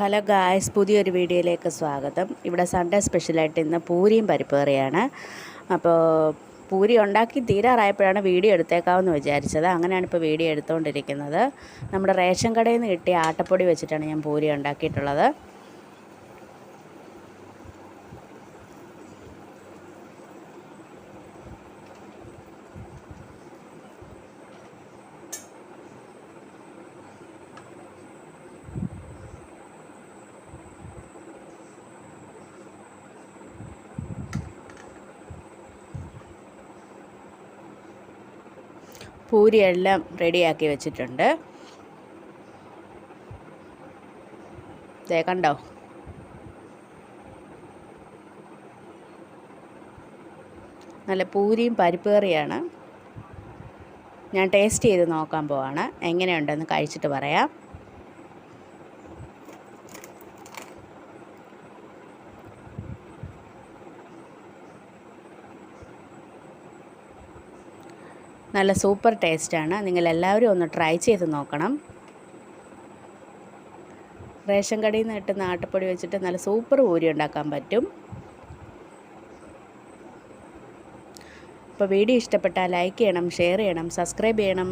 Hello guys പുതിയൊരു വീഡിയോയിലേക്ക് സ്വാഗതം. ഇവിടെ സൺഡേ സ്പെഷ്യലായിട്ട് ഇന്ന് പൂരിയും പരിപ്പ് കറിയാണ് അപ്പോൾ പൂരി ഉണ്ടാക്കി തീരാറായപ്പോഴാണ് വീഡിയോ എടുത്തേക്കാമെന്ന് വിചാരിച്ചത്. അങ്ങനെയാണ് ഇപ്പോൾ വീഡിയോ എടുത്തുകൊണ്ടിരിക്കുന്നത് നമ്മുടെ റേഷൻ കടയിൽ നിന്ന് കിട്ടിയ ആട്ടപ്പൊടി വെച്ചിട്ടാണ് ഞാൻ പൂരി ഉണ്ടാക്കിയിട്ടുള്ളത്. പൂരിയെല്ലാം റെഡിയാക്കി വെച്ചിട്ടുണ്ട്. ദേ കണ്ടോ? നല്ല പൂരിയും പരിപ്പ് കറിയാണ് ഞാൻ ടേസ്റ്റ് ചെയ്ത് നോക്കാൻ പോവാണ്. എങ്ങനെയുണ്ടെന്ന് കഴിച്ചിട്ട് പറയാം. നല്ല സൂപ്പർ ടേസ്റ്റാണ്. നിങ്ങൾ എല്ലാവരും ഒന്ന് ട്രൈ ചെയ്ത് നോക്കണം. റേഷൻ കടയിൽ നിന്ന് കിട്ടുന്ന ആട്ടപ്പൊടി വെച്ചിട്ട് നല്ല സൂപ്പർ പൂരി ഉണ്ടാക്കാൻ പറ്റും. അപ്പോൾ വീഡിയോ ഇഷ്ടപ്പെട്ടാൽ ലൈക്ക് ചെയ്യണം ഷെയർ ചെയ്യണം സബ്സ്ക്രൈബ് ചെയ്യണം.